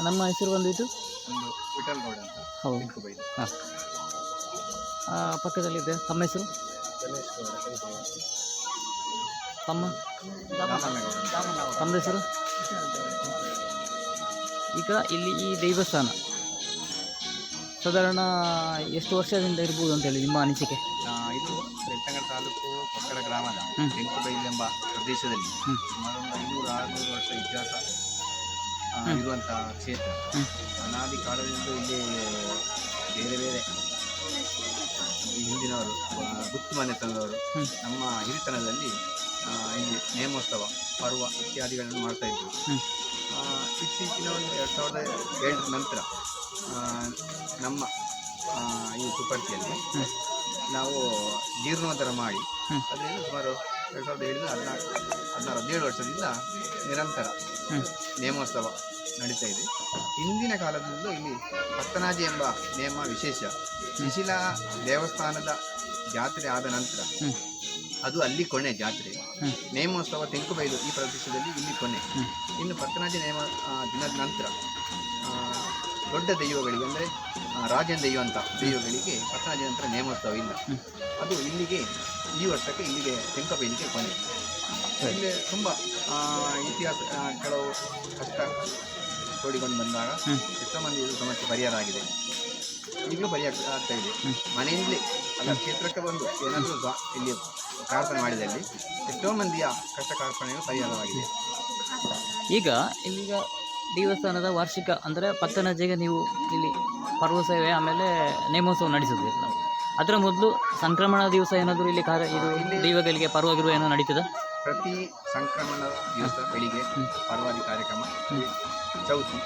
ನಮ್ಮ ಹೆಸರು ಬಂದಿತ್ತು ಒಂದು ವಿಠಲ್ ಅಂತ. ಹೌದು. ಇಂಕುಬೈಲು ಹಾಂ. ಪಕ್ಕದಲ್ಲಿದೆ. ತಮ್ಮ ಹೆಸರು? ಗಣೇಶ್ ಗೌಡ ತಮ್ಮ? ರಾಮಣ್ಣಗೌಡ ತಮ್ಮ ಹೆಸರು? ಈಗ ಇಲ್ಲಿ ಈ ದೇವಸ್ಥಾನ. ಸಾಧಾರಣ ಎಷ್ಟು ವರ್ಷದಿಂದ ಇರ್ಬೋದು ಅಂತೇಳಿ ನಿಮ್ಮ ಅನಿಸಿಕೆ. ಆ, ಇದು ಬೆಳ್ತಂಗಡ ತಾಲೂಕು ಕೊಕ್ಕಡ ಗ್ರಾಮದ ಹ್ಮ್. ಇಂಕುಬೈಲ್ ಎಂಬ ಪ್ರದೇಶದಲ್ಲಿ ಹ್ಮ್. ಸುಮಾರು ಒಂದು ಐನೂರು ಆರುನೂರು ವರ್ಷ ಇತಿಹಾಸ ಇರುವಂತಹ ಕ್ಷೇತ್ರ. ಅನಾದಿ ಕಾಲದಿಂದ ಇಲ್ಲಿ ಬೇರೆ ಬೇರೆ ಹಿಂದಿನವರು ಗುತ್ತು ಮನೆತನದವರು. ನಮ್ಮ ಹಿರಿತನದಲ್ಲಿ ಇಲ್ಲಿ ನೇಮೋತ್ಸವ ಪರ್ವ ಇತ್ಯಾದಿಗಳನ್ನು ಮಾಡ್ತಾ. ಆ, ಇತ್ತೀಚಿನ ಒಂದು ಎರಡು ಸಾವಿರದ ಏಳರ ನಂತರ ನಮ್ಮ ಈ ಸುಪರ್ತಿಯಲ್ಲಿ ನಾವು ಜೀರ್ಣೋದ್ಧಾರ ಮಾಡಿ. ಅದರಿಂದ ಸುಮಾರು ಎರಡು ಸಾವಿರದ ಏಳರಿಂದ ಹದಿನಾಲ್ಕು ಹದಿನಾರು ಹದಿನೇಳು ವರ್ಷದಿಂದ ನಿರಂತರ ನೇಮೋತ್ಸವ ನಡೀತಾ ಇದೆ. ಹಿಂದಿನ ಕಾಲದಿಂದಲೂ ಇಲ್ಲಿ ಪತ್ತನಾಜಿ ಎಂಬ ನೇಮ ವಿಶೇಷ ಶಿಶಿಲಾ ದೇವಸ್ಥಾನದ ಜಾತ್ರೆ ಆದ ನಂತರ ಅದು ಅಲ್ಲಿ ಕೊನೆ ಜಾತ್ರೆ. ನೇಮೋತ್ಸವ ತೆಂಕುಬೈಲು ಈ ಪ್ರದೇಶದಲ್ಲಿ ಇಲ್ಲಿ ಕೊನೆ. ಇನ್ನು ಪತ್ತನಾಜಿ ನೇಮ ದಿನದ ನಂತರ ದೊಡ್ಡ ದೈವಗಳಿಗೆ ಅಂದರೆ ರಾಜನ ದೈವ ಅಂತ ದೈವಗಳಿಗೆ ಪತ್ತನಾಜಿ ನಂತರ ನೇಮೋತ್ಸವ ಇಲ್ಲ. ಅದು ಇಲ್ಲಿಗೆ ಈ ವರ್ಷಕ್ಕೆ ಇಲ್ಲಿಗೆ ತೆಂಕಬೈಲಿಗೆ ಕೊನೆ ಸರಿ. ಇಲ್ಲಿ ತುಂಬ ಇತಿಹಾಸ ಕೆಲವು ಕಷ್ಟ ತೋಡಿಕೊಂಡು ಬಂದಾಗ. ಎಷ್ಟೋ ಮಂದಿ ಇದು ಸಮಸ್ಯೆ ಪರಿಹಾರ ಆಗಿದೆ ಈಗಲೂ ಪರಿಹಾರ ಆಗ್ತಾ ಇದೆ. ಮನೆಯಿಂದಲೇ ಅಲ್ಲ ಕ್ಷೇತ್ರಕ್ಕೆ ಬಂದು ಏನಾದರೂ ಇಲ್ಲಿ ಪ್ರಾರ್ಥನೆ ಮಾಡಿದಲ್ಲಿ ಎಷ್ಟೋ ಮಂದಿಯ ಕಷ್ಟ ಕಾರ್ಪಣೆಗಳು ಪರಿಹಾರವಾಗಿದೆ ಈಗ ಇಲ್ಲಿಗ ದೇವಸ್ಥಾನದ ವಾರ್ಷಿಕ ಅಂದರೆ ಪತ್ತನಜೆಗೆ ನೀವು ಇಲ್ಲಿ ಪರ್ವ ಸೇವೆ ಆಮೇಲೆ ನೇಮೋತ್ಸವ ನಡೆಸಿದ್ವಿ ನಾವು ಅದರ ಮೊದಲು ಸಂಕ್ರಮಣ ದಿವಸ ಏನಾದರೂ ಇಲ್ಲಿ ಕಾರ ಇದು ದೈವಗಳಿಗೆ ಪರ್ವಾಗಿರುವ ಏನೋ ನಡೀತದ? ಪ್ರತಿ ಸಂಕ್ರಮಣ ದಿವಸ ಬೆಳಿಗ್ಗೆ ಪರವಾಗಿ ಪರ್ವಾದಿ ಕಾರ್ಯಕ್ರಮ. ಚೌತಿ.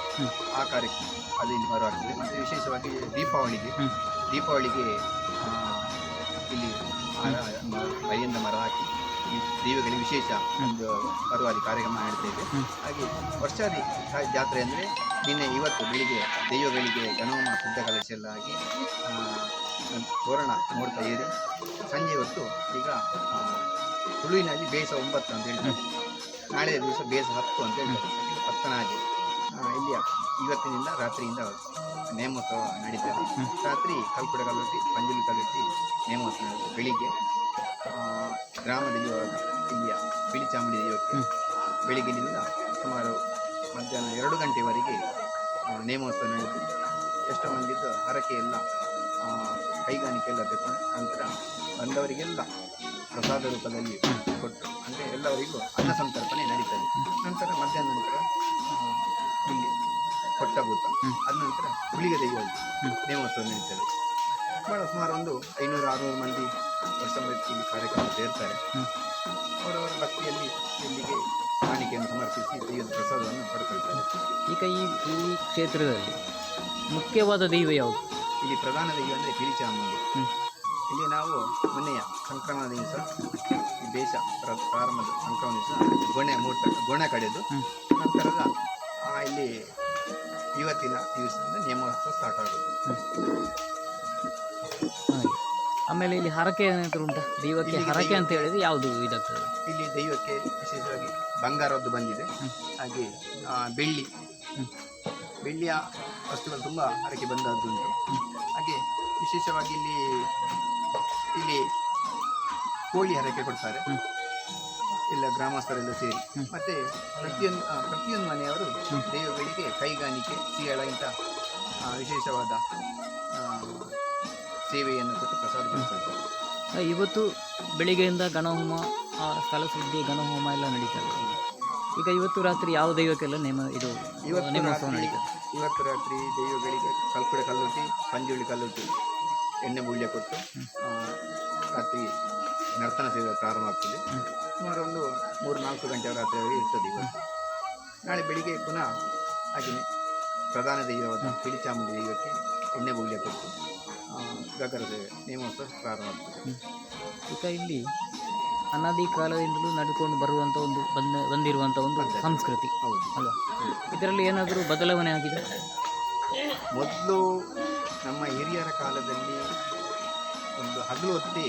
ಆ ಕಾರ್ಯಕ್ರಮ ಅದು ಇಲ್ಲಿ ಬರುವಾಗ್ತದೆ. ಮತ್ತು ವಿಶೇಷವಾಗಿ ದೀಪಾವಳಿಗೆ. ದೀಪಾವಳಿಗೆ ಇಲ್ಲಿ ಬೈಯಿಂದ ಮರ ಹಾಕಿ ದೈವಗಳಿಗೆ ವಿಶೇಷ ಒಂದು ಪರ್ವಾದಿ ಕಾರ್ಯಕ್ರಮ ನಡೀತಾ ಇದೆ. ಹಾಗೆ ವರ್ಷಾದಿ ಜಾತ್ರೆ ಅಂದರೆ ನಿನ್ನೆ ಇವತ್ತು ಬೆಳಿಗ್ಗೆ ದೈವಗಳಿಗೆ ಆ, ಒಂದು ತೋರಣ ನೋಡ್ತಾ ಇದೆ ಸಂಜೆ ಹೊತ್ತು ಈಗ ತುಳುವಿನಲ್ಲಿ ಬೇಸ ಒಂಬತ್ತು ಅಂತ ಹೇಳ್ತಾರೆ. ನಾಳೆ ದಿವಸ ಬೇಸ ಹತ್ತು ಅಂತ ಹೇಳ್ತಾರೆ. ಹತ್ತನಾಗಿ ಇಲ್ಲಿ ಇವತ್ತಿನಿಂದ ರಾತ್ರಿಯಿಂದ ನೇಮೋತ್ಸವ ನಡೀತಾರೆ ರಾತ್ರಿ ಕಲ್ಪುಡ ಕಲಟ್ಟಿ ಪಂಜುಲಿ ಕಲಟ್ಟಿ ನೇಮೋತ್ಸವ. ಬೆಳಿಗ್ಗೆ ಗ್ರಾಮದಲ್ಲಿ ಇಲ್ಲಿಯ ಇಲ್ಲಿಯ ಬಿಳಿಚಾಮುಂಡಿ ದೇವಕ್ಕೆ ಬೆಳಿಗ್ಗೆನಿಂದ ಸುಮಾರು ಮಧ್ಯಾಹ್ನ ಎರಡು ಗಂಟೆವರೆಗೆ ನೇಮೋತ್ಸವ ನಡೆದು ಎಷ್ಟು ಮಂದಿದ್ದು ಹರಕೆ ಎಲ್ಲ ಆ, ಕೈಗಾಣಿಕೆ ಎಲ್ಲ ತಗೊಂಡು ನಂತರ ಬಂದವರಿಗೆಲ್ಲ ಪ್ರಸಾದ ರೂಪದಲ್ಲಿ ಕೊಟ್ಟು ಅಂದರೆ ಎಲ್ಲವರಿಗೂ ಅನ್ನ ಸಂತರ್ಪಣೆ ನಡೀತದೆ ನಂತರ ಮಧ್ಯಾಹ್ನ ನಂತರ ಇಲ್ಲಿ ಕೊಟ್ಟಭೂತ. ಅದ ನಂತರ ಹುಲಿಗೆ ದೈವ. ನೇಮೋತ್ಸವ ನಡೀತದೆ ಭಾಳ ಸುಮಾರು ಒಂದು ಐನೂರು ಆರುನೂರು ಮಂದಿ ವರ್ಷ ಇಲ್ಲಿ ಕಾರ್ಯಕ್ರಮ ಸೇರ್ತಾರೆ. ಅವರವರ ಭಕ್ತಿಯಲ್ಲಿ ಇಲ್ಲಿಗೆ ಕಾಣಿಕೆಯನ್ನು ಸಮರ್ಪಿಸಿ ದೈವದ ಪ್ರಸಾದವನ್ನು ಪಡ್ಕೊಳ್ತಾರೆ ಈಗ ಈ ಈ ಕ್ಷೇತ್ರದಲ್ಲಿ ಮುಖ್ಯವಾದ ದೈವ ಯಾವುದು? ಇಲ್ಲಿ ಪ್ರಧಾನ ದೈವ ಅಂದರೆ ಪಿರಿಚಾಮುಂಡಿ. ಇಲ್ಲಿ ನಾವು ಮೊನ್ನೆಯ ಸಂಕ್ರಮಣ ದಿವಸ ದೇಶ ಪ್ರ- ಪ್ರಾರಂಭದ ಸಂಕ್ರಮಣ ದಿವಸ ಗೊಣೆ ಮೂರ್ತ ಗೊಣೆ ಕಡೆದು. ನಂತರದ ಇಲ್ಲಿ ಇವತ್ತಿನ ದಿವಸದಿಂದ ನೇಮೋತ್ಸವ ಸ್ಟಾರ್ಟ್ ಆಗುತ್ತೆ. ಆಮೇಲೆ ಇಲ್ಲಿ ಹರಕೆ ಏನಾದರೂ ಉಂಟು? ದೈವಕ್ಕೆ ಹರಕೆ ಅಂತ ಹೇಳಿದ್ರೆ ಯಾವುದು ಇದಾಗ್ತದೆ ಇಲ್ಲಿ ದೈವಕ್ಕೆ ವಿಶೇಷವಾಗಿ ಬಂಗಾರದ್ದು ಬಂದಿದೆ. ಹಾಗೆ ಬೆಳ್ಳಿ. ಬೆಳ್ಳಿಯ ವಸ್ತುಗಳು ತುಂಬ ಹರಕೆ ಬಂದದ್ದು ಉಂಟು. ಹಾಗೆ ವಿಶೇಷವಾಗಿ ಇಲ್ಲಿ ಇಲ್ಲಿ ಕೋಳಿ ಹರಕೆ ಕೊಡ್ತಾರೆ. ಇಲ್ಲ ಎಲ್ಲ ಗ್ರಾಮಸ್ಥರೆಲ್ಲ ಸೇರಿ. ಮತ್ತು ಪ್ರತಿಯೊಂದು ಪ್ರತಿಯೊಂದು ಮನೆಯವರು. ದೈವಗಳಿಗೆ ಕೈಗಾಣಿಕೆ ಸೀಳ ಇಂಥ ವಿಶೇಷವಾದ ಸೇವೆಯನ್ನು ಕೊಟ್ಟು ಪ್ರಸಾದ ಆ, ಇವತ್ತು ಬೆಳಿಗ್ಗೆಯಿಂದ ಗಣಹೋಮ ಆ, ಸ್ಥಳ ಸುದ್ದಿ ಗಣಹೋಮ ಎಲ್ಲ ನಡೀತದೆ ಈಗ ಇವತ್ತು ರಾತ್ರಿ ಯಾವ ದೈವಕ್ಕೆಲ್ಲ ನೇಮ ಇದು ಇವತ್ತು ನೇಮೋತ್ಸವ ರಾತ್ರಿ ನಡೀತದೆ ಇವತ್ತು ರಾತ್ರಿ ದೈವಗಳಿಗೆ ಕಲ್ಪುಡೆ ಕಲ್ಲುಟ್ಟಿ ಪಂಜುಳಿ ಕಲ್ಲುಟ್ಟಿ ಎಣ್ಣೆ ಮೂಲ್ಯ ಕೊಟ್ಟು ರಾತ್ರಿ ನರ್ತನ ಸೇವೆ ಪ್ರಾರಂಭ ಆಗ್ತದೆ. ಸುಮಾರು ಒಂದು ಮೂರು ನಾಲ್ಕು ಗಂಟೆ ರಾತ್ರಿವರೆಗೆ ಇರ್ತದೆ ಇವತ್ತು. ನಾಳೆ ಬೆಳಿಗ್ಗೆ ಪುನಃ ಹಾಗೆಯೇ ಪ್ರಧಾನ ದೈವವಾದ ಪಿಡಿಚಾಮುಂಡಿ ದೈವಕ್ಕೆ ಎಣ್ಣೆ ಮೂಲ್ಯ ಕೊಟ್ಟು ಸೇವೆ ನೇಮೋತ್ಸವ ಪ್ರಾರಂಭ ಆಗ್ತದೆ. ಈಗ ಇಲ್ಲಿ ಅನಾದಿ ಕಾಲದಿಂದಲೂ ನಡ್ಕೊಂಡು ಬರುವಂಥ ಒಂದು ಬಂದ ಬಂದಿರುವಂಥ ಒಂದು ಸಂಸ್ಕೃತಿ. ಹೌದು. ಅಲ್ವಾ? ಇದರಲ್ಲಿ ಏನಾದರೂ ಬದಲಾವಣೆ ಆಗಿದೆ? ಮೊದಲು ನಮ್ಮ ಹಿರಿಯರ ಕಾಲದಲ್ಲಿ ಒಂದು ಹಗಲು ಹೊತ್ತಿ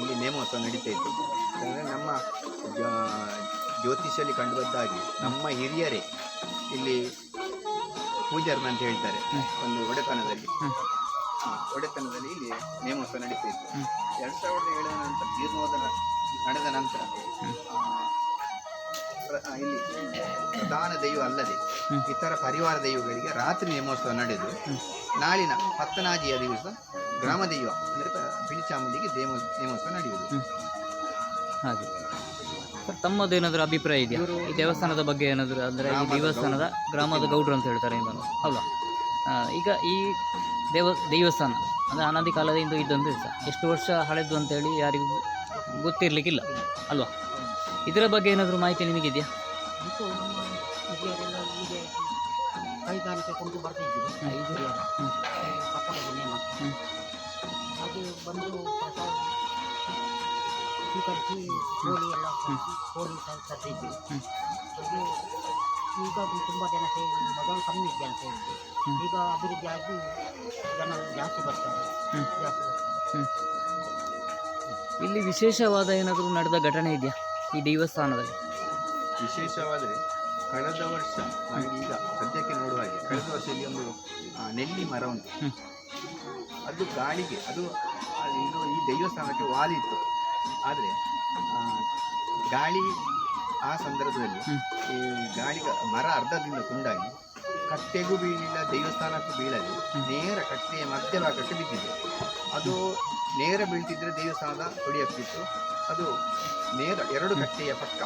ಇಲ್ಲಿ ನೇಮೋತ್ಸವ ನಡೀತಾ ಇತ್ತು. ಯಾಕಂದರೆ ನಮ್ಮ ಜ್ಯೋತಿಷಲ್ಲಿ ಕಂಡುಬಂದ ಹಾಗೆ ನಮ್ಮ ಹಿರಿಯರೇ ಇಲ್ಲಿ ಪೂಜಾರ್ನ ಅಂತ ಹೇಳ್ತಾರೆ ಒಂದು ಒಡೆತನದಲ್ಲಿ. ಒಡೆತನದಲ್ಲಿ ಇಲ್ಲಿ ನೇಮೋತ್ಸವ ನಡೀತಾ ಇತ್ತು. ಎರಡ್ ಸಾವಿರದ ಏಳರ ನಂತರ ಜೀರ್ಣೋದ್ಧಾರ ನಡೆದ ನಂತರ ಇಲ್ಲಿ ಪ್ರಧಾನ ದೈವ ಅಲ್ಲದೆ ಇತರ ಪರಿವಾರ ದೈವಗಳಿಗೆ ರಾತ್ರಿ ನೇಮೋತ್ಸವ ನಡೆದು ನಾಳಿನ ಪತ್ತನಾಜಿಯ ದಿವಸ ಗ್ರಾಮ ದೈವ ಅಂದರೆ ಬಿಳಿಚಾಮುಂಡಿಗೆ ದೇವ ನೇಮೋತ್ಸವ ನಡೆಯುವುದು. ಹಾಗೆ. ಸರ್ ತಮ್ಮದು ಏನಾದರೂ ಅಭಿಪ್ರಾಯ ಇದೆಯಾ? ಈ ದೇವಸ್ಥಾನದ ಬಗ್ಗೆ ಏನಾದರೂ ಅಂದರೆ ಈ ದೇವಸ್ಥಾನದ ಗ್ರಾಮದ ಗೌಡ್ರು ಅಂತ ಹೇಳ್ತಾರೆ ಇವನು ಅಲ್ವಾ ಆ, ಈಗ ಈ ದೇವ, ದೇವಸ್ಥಾನ, ಅಂದರೆ ಅನಾದಿ ಕಾಲದಿಂದ ದಿವಸ, ಎಷ್ಟು ವರ್ಷ ಹಳೆದು ಅಂತೇಳಿ ಯಾರಿಗೂ ಗೊತ್ತಿರಲಿಕ್ಕಿಲ್ಲ, ಅಲ್ವಾ ಇದರ ಬಗ್ಗೆ ಏನಾದರೂ ಮಾಹಿತಿ ನಿಮಗಿದೆಯಾ ಕೈಗಾರಿಕೆ ಕೊಂಡು ಬರ್ತಾ ಇದ್ದೀವಿ ಹ್ಮ್. ಹಿರಿಯರು ಹ್ಮ್. ಪಕ್ಕದ ನೇಮ. ಹಾಗೆ ಬಂದು ಸ್ವೀಕರಿಸಿ ಕೋಳಿ ಎಲ್ಲ. ಕೋಳಿ ತರ್ತಿದ್ವಿ ಹಾಗೆ ಈಗ ತುಂಬ ಜನ ಸೇರಿ ಮೊದಲು ಕಮ್ಮಿ ಜನ ಅಂತ ಹ್ಮ್. ಈಗ ಅಭಿವೃದ್ಧಿ ಆಗಿ ಜನ ಜಾಸ್ತಿ ಬರ್ತಾರೆ. ಜಾಸ್ತಿ ಬರ್ತಾರೆ ಇಲ್ಲಿ ವಿಶೇಷವಾದ ಏನಾದರೂ ನಡೆದ ಘಟನೆ ಇದೆಯಾ? ಈ ದೇವಸ್ಥಾನದಲ್ಲಿ? ವಿಶೇಷವಾದರೆ ಕಳೆದ ವರ್ಷ ನಮಗೆ ಈಗ ಸದ್ಯಕ್ಕೆ ನೋಡುವ ಹಾಗೆ ಕಳೆದ ವರ್ಷ ಇಲ್ಲಿ ಒಂದು ಆ, ನೆಲ್ಲಿ ಮರ ಉಂಟು. ಅದು ಗಾಳಿಗೆ ಅದು ಆ, ಇದು ಈ ದೇವಸ್ಥಾನಕ್ಕೆ ವಾಲಿತ್ತು. ಆದರೆ ಗಾಳಿ ಆ ಸಂದರ್ಭದಲ್ಲಿ ಈ ಗಾಳಿ ಮರ ಅರ್ಧದಿಂದ ತುಂಡಾಗಿ ಕಟ್ಟೆಗೂ ಬೀಳಿಲ್ಲ ದೇವಸ್ಥಾನಕ್ಕೂ ಬೀಳಲಿ. ನೇರ ಕಟ್ಟೆಯ ಮಧ್ಯಭಾಗಕ್ಕೆ ಬಿದ್ದಿದೆ. ಅದು ನೇರ ಬೀಳ್ತಿದ್ರೆ ದೇವಸ್ಥಾನದ ಹೊಡಿಯಾಗ್ತಿತ್ತು ಅದು ನೇರ ಎರಡು ಕಟ್ಟೆಯ ಪಕ್ಕ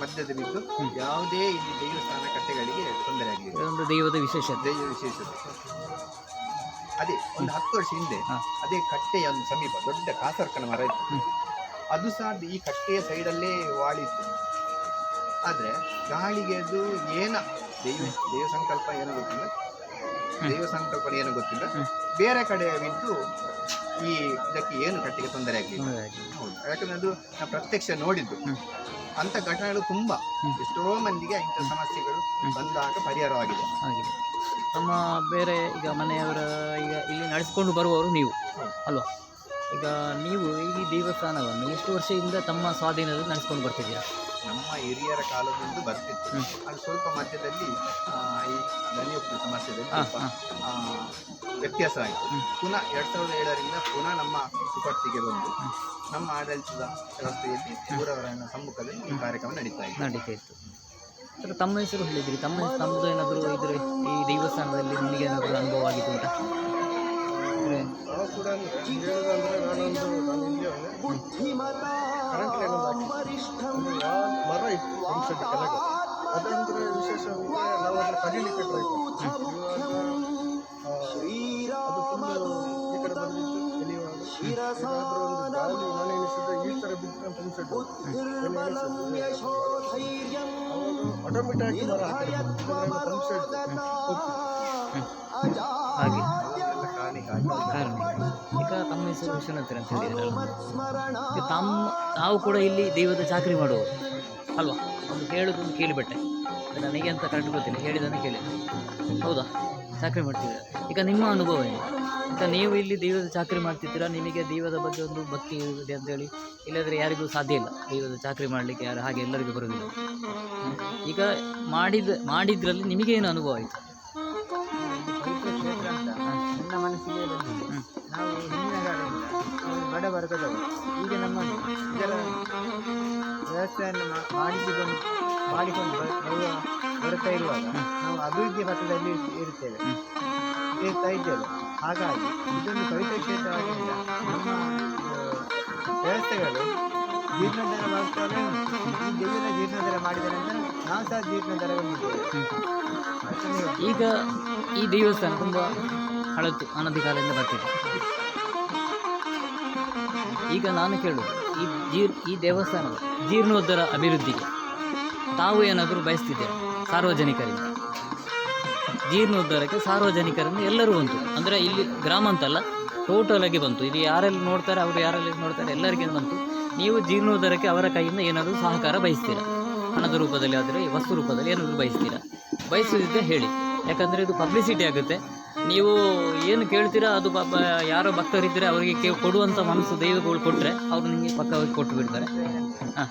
ಮಧ್ಯದ ಬಿದ್ದು. ಯಾವುದೇ ಇಲ್ಲಿ ದೇವಸ್ಥಾನ ಕಟ್ಟೆಗಳಿಗೆ ತೊಂದರೆ ಆಗಿದೆ ಇದೊಂದು ದೈವದ ವಿಶೇಷ ದೈವ ವಿಶೇಷತೆ. ಅದೇ ಒಂದು ಹತ್ತು ವರ್ಷ ಹಿಂದೆ. ಅದೇ ಕಟ್ಟೆಯ ಒಂದು ಸಮೀಪ ದೊಡ್ಡ ಕಾಸರ್ಕನ ಮರ ಇತ್ತು. ಅದು ಸಹ ಈ ಕಟ್ಟೆಯ ಸೈಡಲ್ಲೇ ವಾಳಿತ್ತು. ಆದ್ರೆ ಗಾಳಿಗೆ ಅದು ಏನ ದೈವ ದೇವ ಸಂಕಲ್ಪ ಏನೋ ಗೊತ್ತಿಲ್ಲ. ದೇವ ಸಂಕಲ್ಪ ಏನೋ ಗೊತ್ತಿಲ್ಲ. ಬೇರೆ ಕಡೆ ಬಿದ್ದು ಈ ಇದಕ್ಕೆ ಏನು ಕಟ್ಟಿಗೆ ತೊಂದರೆ ಆಗಲಿಲ್ಲ. ಹೌದು. ಯಾಕಂದ್ರೆ ಅದು ನಾವು ಪ್ರತ್ಯಕ್ಷ ನೋಡಿದ್ದು. ಅಂತ ಘಟನೆಗಳು ತುಂಬಾ. ಎಷ್ಟೋ ಮಂದಿಗೆ ಇಂಥ ಸಮಸ್ಯೆಗಳು. ಬಂದಾಗ ಪರಿಹಾರವಾಗಿದೆ ತಮ್ಮ ಬೇರೆ ಈಗ ಮನೆಯವರ ಈಗ ಇಲ್ಲಿ ನಡೆಸಿಕೊಂಡು ಬರುವವರು ನೀವು. ಅಲ್ವಾ? ಈಗ ನೀವು ಈ ದೇವಸ್ಥಾನವನ್ನು ಎಷ್ಟು ವರ್ಷದಿಂದ ತಮ್ಮ ಸ್ವಾಧೀನದಲ್ಲಿ ನಡೆಸ್ಕೊಂಡು ಬರ್ತಿದ್ದೀರಾ? ನಮ್ಮ ಹಿರಿಯರ ಕಾಲದಿಂದ ಬರ್ತಿತ್ತು. ಅದು ಸ್ವಲ್ಪ ಮಧ್ಯದಲ್ಲಿ ಆ, ಈ ಧನಿಯುಕ್ತ ಸಮಸ್ಯೆದಲ್ಲಿ ಹಾ, ಸ್ವಲ್ಪ ಆ, ವ್ಯತ್ಯಾಸ ಆಯಿತು. ಪುನಃ ಎರಡು ಸಾವಿರದ ಏಳರಿಂದ ಪುನಃ ನಮ್ಮ ಸುಪರ್ತಿಗೆ ಬಂದು. ನಮ್ಮ ಆಡಳಿತದ ವ್ಯವಸ್ಥೆಯಲ್ಲಿ ಊರವರ ಸಮ್ಮುಖದಲ್ಲಿ ಈ ಕಾರ್ಯಕ್ರಮ ನಡೀತಾ ಇದೆ ನಡೀತಾ ಇತ್ತು ಸರ್ ತಮ್ಮ ಹೆಸರು ಹೇಳಿದ್ರಿ. ತಮ್ಮ ತಮ್ಮದು ಏನಾದರೂ ಇದ್ರೆ ಈ ದೇವಸ್ಥಾನದಲ್ಲಿ ನಿಮಗೆ ಏನಾದರೂ ಅನುಭವ ಆಗಿದೆ ಉಂಟಾ ಅಂದರೆ ನಾವು ಕೂಡ ಹೇಳೋದಂದ್ರೆ ನಾನೊಂದು ನಾನು ಯಾವ ಮರ ಇತ್ತು ಒಂದು ಸೆಟ್ ಕೆಳಗೆ. ಅದಂದ್ರೆ ವಿಶೇಷ ಅಂದ್ರೆ ನಾವು ಅದನ್ನ ಕಡಿಲಿಕ್ಕೆ ಟ್ರೈ ಅದು ಫುಲ್ಲು ಈ ಕಡೆ ಬಂದಿತ್ತು ಎಲಿಯುವಾಗ ಏನಾದ್ರೂ ಒಂದು ಗಾಳಿ ಮನೆ ಎನಿಸಿದ್ರೆ ಈ ಥರ ಬಿದ್ದರೆ ಪಂಪ್ ಸೆಟ್ ಆಟೋಮೆಟಿಕ್ ಆಗಿ ಮರ ಪಂಪ್ ಸೆಟ್. ಹಾಗೆ ಹಾಗೆ. ಕಾರಣ. ಈಗ ತಮ್ಮ ಹೆಸರು ವಿಶ್ವನಾಥ್ ಅಂತ ಹೇಳಿದ್ರಲ್ಲ ತಮ್ಮ, ತಾವು ಕೂಡ ಇಲ್ಲಿ ದೈವದ ಚಾಕರಿ ಮಾಡುವವರು. ಅಲ್ವಾ? ಒಂದು ಕೇಳೋದೊಂದು ಕೇಳಿಬಿಟ್ಟೆ. ನನಗೆ ಅಂತ ಕರೆಕ್ಟ್ ಗೊತ್ತಿಲ್ಲ. ಹೇಳಿದ್ದನ್ನು ಕೇಳಿ. ಹೌದಾ? ಚಾಕರಿ ಮಾಡ್ತಿದ್ದೀರಾ? ಈಗ ನಿಮ್ಮ ಅನುಭವ ಏನು? ಈಗ ನೀವು ಇಲ್ಲಿ ದೈವದ ಚಾಕರಿ ಮಾಡ್ತಿದ್ದೀರಾ? ನಿಮಗೆ ದೈವದ ಬಗ್ಗೆ ಒಂದು ಭಕ್ತಿ ಇದೆ ಅಂತೇಳಿ ಇಲ್ಲದ್ರೆ ಯಾರಿಗೂ ಸಾಧ್ಯ ಇಲ್ಲ. ದೈವದ ಚಾಕರಿ ಮಾಡಲಿಕ್ಕೆ ಯಾರು ಹಾಗೆ ಎಲ್ಲರಿಗೂ ಬರೋದಿಲ್ಲ ಈಗ ಮಾಡಿದ, ಮಾಡಿದ್ರಲ್ಲಿ ನಿಮಗೇನು ಅನುಭವ ಆಯಿತು? ಮನಸ್ಸಿಗೆ ನಾವು? ಹಿಂದಿನ ಬಡ ವರ್ಗದವರು. ಈಗ ನಮ್ಮ ಇದರ ವ್ಯವಸ್ಥೆಯನ್ನು ಮಾಡಿಸಿಕೊಂಡು ಮಾಡಿಕೊಂಡು ಬರುವ ಬರ್ತಾ ಇರುವಾಗ ನಾವು ಅಭಿವೃದ್ಧಿ ಪಥದಲ್ಲಿ ಇರುತ್ತೇವೆ. ಇರ್ತಾ ಇದ್ದೇವೆ. ಹಾಗಾಗಿ ಇದೊಂದು ಪವಿತ್ರ ಕ್ಷೇತ್ರವಾಗಿಲ್ಲ. ನಮ್ಮ ವ್ಯವಸ್ಥೆಗಳು ಜೀರ್ಣೋದ್ಧಾರ ಮಾಡುತ್ತಾರೆ. ಈ ದೇವಿನ ಜೀರ್ಣೋದ್ಧಾರ ಮಾಡಿದ ನಂತರ ನಾವು ಸಹ ಜೀರ್ಣೋದ್ಧಾರ ಹೊಂದಿದ್ದೇವೆ ಈಗ ಈ ದೇವಸ್ಥಾನ ತುಂಬ ಹಳತು ಅನದಿ ಕಾಲದಿಂದ ಬರ್ತಿದೆ. ಈಗ ನಾನು ಕೇಳುದು ಈ ಜೀರ್, ಈ ದೇವಸ್ಥಾನದ ಜೀರ್ಣೋದ್ಧರ ಅಭಿವೃದ್ಧಿಗೆ ತಾವು ಏನಾದರೂ ಬಯಸ್ತಿದ್ದೇವೆ ಸಾರ್ವಜನಿಕರಿಂದ. ಜೀರ್ಣೋದ್ಧಾರಕ್ಕೆ ಸಾರ್ವಜನಿಕರಿಂದ ಎಲ್ಲರೂ ಬಂತು. ಅಂದರೆ ಇಲ್ಲಿ ಗ್ರಾಮ ಅಂತಲ್ಲ ಆಗಿ ಬಂತು. ಇಲ್ಲಿ ಯಾರೆಲ್ಲ ನೋಡ್ತಾರೆ, ಅವರು ಯಾರೆಲ್ಲ ನೋಡ್ತಾರೆ, ಎಲ್ಲರಿಗೆ ಬಂತು. ನೀವು ಜೀರ್ಣೋದ್ಧಾರಕ್ಕೆ ಅವರ ಕೈಯಿಂದ ಏನಾದರೂ ಸಹಕಾರ ಬಯಸ್ತೀರಾ? ಹಣದ ರೂಪದಲ್ಲಿ ಆದರೆ, ವಸ್ತು ರೂಪದಲ್ಲಿ ಏನಾದರೂ ಬಯಸ್ತೀರಾ? ಬಯಸುವುದಿದ್ದರೆ ಹೇಳಿ. ಯಾಕಂದರೆ ಇದು ಪಬ್ಲಿಸಿಟಿ ಆಗುತ್ತೆ. ನೀವು ಏನು ಕೇಳ್ತೀರಾ? ಅದು ಪಾಪ ಯಾರೋ ಭಕ್ತರಿದ್ದರೆ ಅವರಿಗೆ ಕೇ ಕೊಡುವಂಥ ಮನಸ್ಸು, ದೈವಗಳು ಕೊಟ್ಟರೆ ಅವರು ನಿಮಗೆ ಪಕ್ಕವಾಗಿ ಕೊಟ್ಟು ಬಿಡ್ತಾರೆ. ಹಾಂ.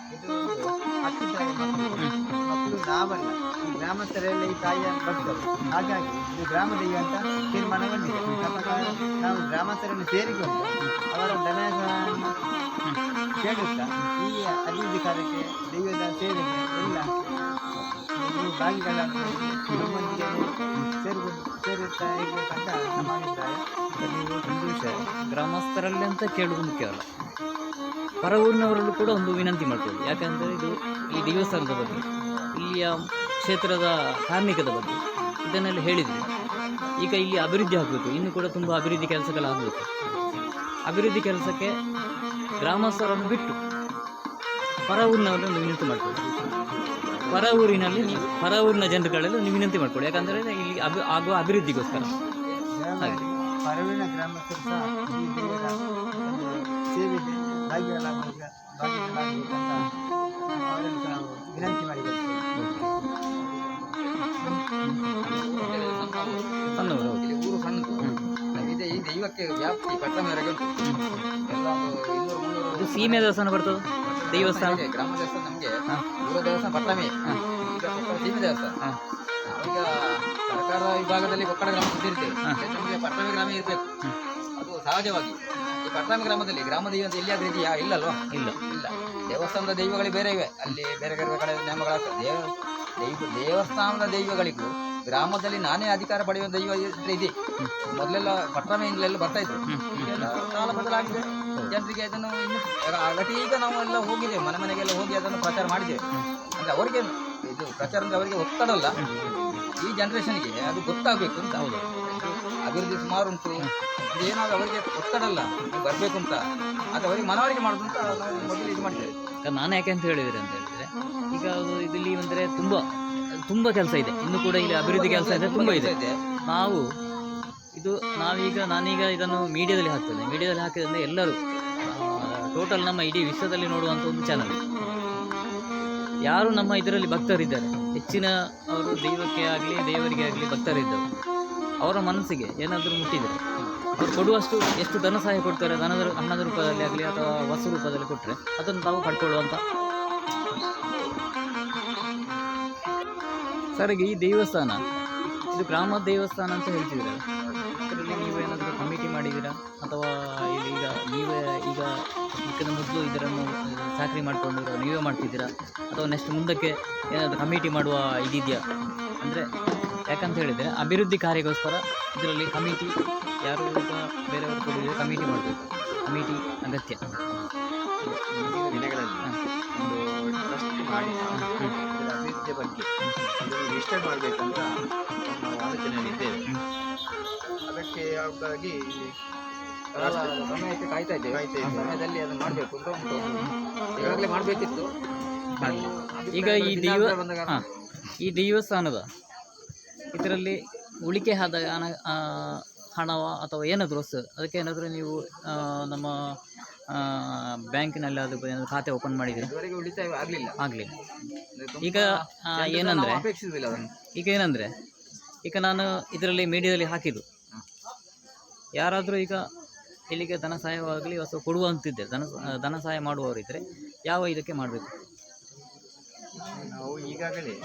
ನಾವಲ್ಲ ಈ ಗ್ರಾಮಸ್ಥರೆಲ್ಲ ಈ ತಾಯಿಯ ಭಕ್ತರು. ಹಾಗಾಗಿ ಇದು ಗ್ರಾಮ ದೈವ ಅಂತ ತೀರ್ಮಾನ ಬಂದಿದೆ ನಾವು ಗ್ರಾಮಸ್ಥರನ್ನು ಸೇರಿಕೊಂಡು ಅವರ ದನ ಕೇಳುತ್ತಾ ಈ ಅಭಿವೃದ್ಧಿ ಕಾರ್ಯಕ್ಕೆ ದೈವದ ಸೇವೆಗೆ ಎಲ್ಲ ಸೇರುತ್ತಾ ಇರಬೇಕಂತ ವಿಷಯ ಗ್ರಾಮಸ್ಥರಲ್ಲಿ ಅಂತ ಕೇಳುವುದು ಮುಖ್ಯವಲ್ಲ ಹೊರ ಊರಿನವರಲ್ಲೂ ಕೂಡ ಒಂದು ವಿನಂತಿ ಮಾಡ್ತೇವೆ. ಯಾಕಂದರೆ ಇದು ಈ ದೇವಸ್ಥಾನದ ಬಗ್ಗೆ, ಇಲ್ಲಿಯ ಕ್ಷೇತ್ರದ ಕಾರ್ಮಿಕದ ಬಗ್ಗೆ ಇದನ್ನೆಲ್ಲ ಹೇಳಿದ್ವಿ. ಈಗ ಇಲ್ಲಿ ಅಭಿವೃದ್ಧಿ ಆಗಬೇಕು. ಇನ್ನು ಕೂಡ ತುಂಬ ಅಭಿವೃದ್ಧಿ ಕೆಲಸಗಳಾಗಬೇಕು ಅಭಿವೃದ್ಧಿ ಕೆಲಸಕ್ಕೆ ಗ್ರಾಮಸ್ಥರನ್ನು ಬಿಟ್ಟು ಪರ ಊರಿನವರನ್ನು ವಿನಂತಿ ಮಾಡ್ಕೊಳ್ಳಿ ಪರ ಊರಿನಲ್ಲಿ ನೀವು ಪರ ಊರಿನ ಜನರುಗಳೆಲ್ಲ ನೀವು ವಿನಂತಿ ಮಾಡ್ಕೊಳ್ಳಿ ಯಾಕಂದರೆ ಇಲ್ಲಿ ಅಭಿ ಆಗುವ ಅಭಿವೃದ್ಧಿಗೋಸ್ಕರ ಗ್ರಾಮಸ್ಥರು ಸಹ ಈ ದೇವರ ಒಂದು ಸೇವೆಗೆ ಭಾಗಿಗಳಾಗಬೇಕ ಭಾಗಿಗಳಾಗಬೇಕಂತ ಅವರಲ್ಲಿ ಸಹ ನಾವು ವಿನಂತಿ ಮಾಡಿಕೊಳ್ತೇವೆ ಸಣ್ಣವರು ಹೌದು. ಇಲ್ಲಿ ಊರು ಸಣ್ಣದು ನಮಗೆ ಈ ದೈವಕ್ಕೆ ವ್ಯಾಪ್ತಿ ಪಟ್ಟಣ ಎಲ್ಲ ಇನ್ನೂರು ಇದು ಸೀಮೆ ದೇವಸ್ಥಾನ ಬರ್ತದೆ. ದೇವಸ್ಥಾನ. ಗ್ರಾಮ ದೇವಸ್ಥಾನ ನಮಗೆ. ದೇವಸ್ಥಾನ ಪಟ್ಟಣವೇ ಹಾ. ಸೀಮೆ ದೇವಸ್ಥಾನ. ಈಗ ಸರ್ಕಾರ ವಿಭಾಗದಲ್ಲಿ ಕೊಕ್ಕಡ ಗ್ರಾಮ ಇರ್ತೇವೆ. ನಮಗೆ ಪಟ್ಟಣ ಗ್ರಾಮ ಇರಬೇಕು. ಅದು ಸಹಜವಾಗಿ. ಈ ಪಟ್ಟಣ ಗ್ರಾಮದಲ್ಲಿ ಗ್ರಾಮ ದೈವ ಅಂತ ಎಲ್ಲಿಯಾದ್ರೂ ಇದೆಯಾ ಇಲ್ಲಲ್ವಾ? ಇಲ್ಲ. ಇಲ್ಲ. ದೇವಸ್ಥಾನದ ದೈವಗಳು ಬೇರೆ ಇವೆ. ಅಲ್ಲಿ ಬೇರೆ ಬೇರೆ ಕಡೆ ನೇಮಗಳಾಗ್ತದೆ ದೇವ ದೈವ ದೇವಸ್ಥಾನದ ದೈವಗಳಿಗೂ ಗ್ರಾಮದಲ್ಲಿ ನಾನೇ ಅಧಿಕಾರ ಪಡೆಯುವ ದೈವ ಇದ್ರೆ ಇದೆ ಮೊದಲೆಲ್ಲ ಪಟ್ಟಣದಿಂದಲೆಲ್ಲ ಬರ್ತಾ ಇದ್ರು. ಕಾಲ ಬದಲಾಗಿದೆ. ಜನರಿಗೆ ಅದನ್ನು ಅಲ್ಲಿ ಈಗ ನಾವು ಎಲ್ಲ ಹೋಗಿದ್ದೇವೆ. ಮನೆ ಮನೆಗೆಲ್ಲ ಹೋಗಿ ಅದನ್ನು ಪ್ರಚಾರ ಮಾಡಿದ್ದೇವೆ. ಅಂದ್ರೆ ಅವರಿಗೆ ಇದು ಪ್ರಚಾರ ಅಂದ್ರೆ ಅವರಿಗೆ ಒತ್ತಡ ಅಲ್ಲ ಈ ಜನ್ರೇಷನ್ಗೆ ಅದು ಗೊತ್ತಾಗಬೇಕು ಅಂತ. ಹೌದು. ಅಭಿವೃದ್ಧಿ ಸುಮಾರು ಉಂಟು. ಏನಾದರೂ ಅವರಿಗೆ ಒತ್ತಡ ಅಲ್ಲ. ಬರಬೇಕು ಅಂತ. ಅದು ಅವರಿಗೆ ಮನವರಿಕೆ ಮಾಡೋದು ಅಂತ ನಾವು ಮೊದಲು ಇದು ಮಾಡ್ತೇವೆ. ನಾನು ಯಾಕೆ ಅಂತ ಹೇಳಿದ್ರೆ ಅಂತ ಹೇಳಿದ್ರೆ ಈಗ ಇದರಲ್ಲಿ ಇಲ್ಲಿ ಅಂದರೆ ತುಂಬ ತುಂಬ ಕೆಲಸ ಇದೆ. ಇನ್ನು ಕೂಡ ಇಲ್ಲಿ ಅಭಿವೃದ್ಧಿ ಕೆಲಸ ಇದೆ ತುಂಬ ಇದೆ. ನಾವು ಇದು ನಾವೀಗ, ನಾನೀಗ ಇದನ್ನು ಮೀಡಿಯಾದಲ್ಲಿ ಹಾಕ್ತೇನೆ ಮೀಡಿಯಾದಲ್ಲಿ ಹಾಕಿದ್ರೆ ಎಲ್ಲರೂ ಟೋಟಲ್ ನಮ್ಮ ಇಡೀ ವಿಶ್ವದಲ್ಲಿ ನೋಡುವಂಥ ಒಂದು ಚಾನಲ್ ಯಾರು ನಮ್ಮ ಇದರಲ್ಲಿ ಭಕ್ತರಿದ್ದಾರೆ? ಹೆಚ್ಚಿನ ಅವರು ದೈವಕ್ಕೆ ಆಗಲಿ, ದೇವರಿಗೆ ಆಗಲಿ ಭಕ್ತರಿದ್ದರು ಅವರ ಮನಸ್ಸಿಗೆ ಏನಾದರೂ ಮುಟ್ಟಿದರೆ, ಅವ್ರು ಕೊಡುವಷ್ಟು ಎಷ್ಟು ಧನ ಸಹಾಯ ಕೊಡ್ತಾರೆ, ಧನದ ಹಣದ ರೂಪದಲ್ಲಿ ಆಗಲಿ ಅಥವಾ ವಸ್ತು ರೂಪದಲ್ಲಿ ಕೊಟ್ಟರೆ ಅದನ್ನು ತಾವು ಪಡ್ಕೊಳ್ಳುವಂಥ ಸರಿಗೆ ಈ ದೇವಸ್ಥಾನ ಇದು ಗ್ರಾಮ ದೇವಸ್ಥಾನ ಅಂತ ಹೇಳ್ತಿದ್ದೀರಾ ಇದರಲ್ಲಿ ನೀವೇನಾದರೂ ಕಮಿಟಿ ಮಾಡಿದ್ದೀರಾ? ಅಥವಾ ಇಲ್ಲಿ ಈಗ ನೀವೇ ಈಗ ಇದಕ್ಕಿಂತ ಮೊದಲು ಇದರನ್ನು ಚಾಕರಿ ಮಾಡ್ಕೊಂಡಿರೋ ನೀವೇ ಮಾಡ್ತಿದ್ದೀರಾ? ಅಥವಾ ನೆಕ್ಸ್ಟ್ ಮುಂದಕ್ಕೆ ಏನಾದರೂ ಕಮಿಟಿ ಮಾಡುವ ಇದಿದೆಯಾ? ಅಂದರೆ ಯಾಕಂತ ಹೇಳಿದರೆ ಅಭಿವೃದ್ಧಿ ಕಾರ್ಯಗೋಸ್ಕರ ಇದರಲ್ಲಿ ಕಮಿಟಿ ಯಾರು ಈಗ ಬೇರೆಯವರು ಕೊಡಿದ್ರೆ ಕಮಿಟಿ ಮಾಡಬೇಕು. ಕಮಿಟಿ ಅಗತ್ಯ. ದಿನಗಳಲ್ಲಿ ಒಂದು ಟ್ರಸ್ಟ್ ಮಾಡಿ ಬಗ್ಗೆ ಇದನ್ನು ರಿಜಿಸ್ಟರ್ ಮಾಡಬೇಕಂತ ಆಲೋಚನೆಯಲ್ಲಿದ್ದೇವೆ ಅದಕ್ಕೆ ಕಾಲ ಸಮಯಕ್ಕೆ ಕಾಯ್ತಾ ಇದ್ದೇವೆ. ಕಾಯ್ತಾ ಆ ಇದ್ದೇವೆ. ಸಮಯದಲ್ಲಿ ಅದನ್ನು ಮಾಡಬೇಕು ಅಂತ ಉಂಟು. ಈಗಾಗಲೇ ಮಾಡಬೇಕಿತ್ತು. ಈಗ ಈ ದೇವ ಹಾಂ. ಈ ದೇವಸ್ಥಾನದ ಇದರಲ್ಲಿ ಉಳಿಕೆ ಆದ ಹಣ ಆ, ಹಣವ ಅಥವಾ ಏನಾದರೂ ವಸ್ತು ಅದಕ್ಕೆ ಏನಾದರೂ ನೀವು ಆ, ನಮ್ಮ ಬ್ಯಾಂಕಿನಲ್ಲಿ ಅದು ಏನಾದರೂ ಖಾತೆ ಓಪನ್ ಮಾಡಿದರೆ ಇದುವರೆಗೆ ಉಳಿತಾಯ ಆಗಲಿಲ್ಲ. ಆಗಲಿಲ್ಲ. ಈಗ ಆ, ಏನಂದರೆ ಅದನ್ನು. ಈಗ ಏನಂದರೆ ಈಗ ನಾನು ಇದರಲ್ಲಿ ಮೀಡಿಯಾದಲ್ಲಿ ಹಾಕಿದ್ದು. ಯಾರಾದರೂ ಈಗ ಇಲ್ಲಿಗೆ ಧನ ಸಹಾಯವಾಗಲಿ ಅಥವಾ ಕೊಡುವಂತಿದ್ದೆ ಧನ ಧನ ಸಹಾಯ ಮಾಡುವವರಿದ್ದರೆ ಯಾವ ಇದಕ್ಕೆ ಮಾಡಬೇಕು? ನಾವು ಈಗಾಗಲೇ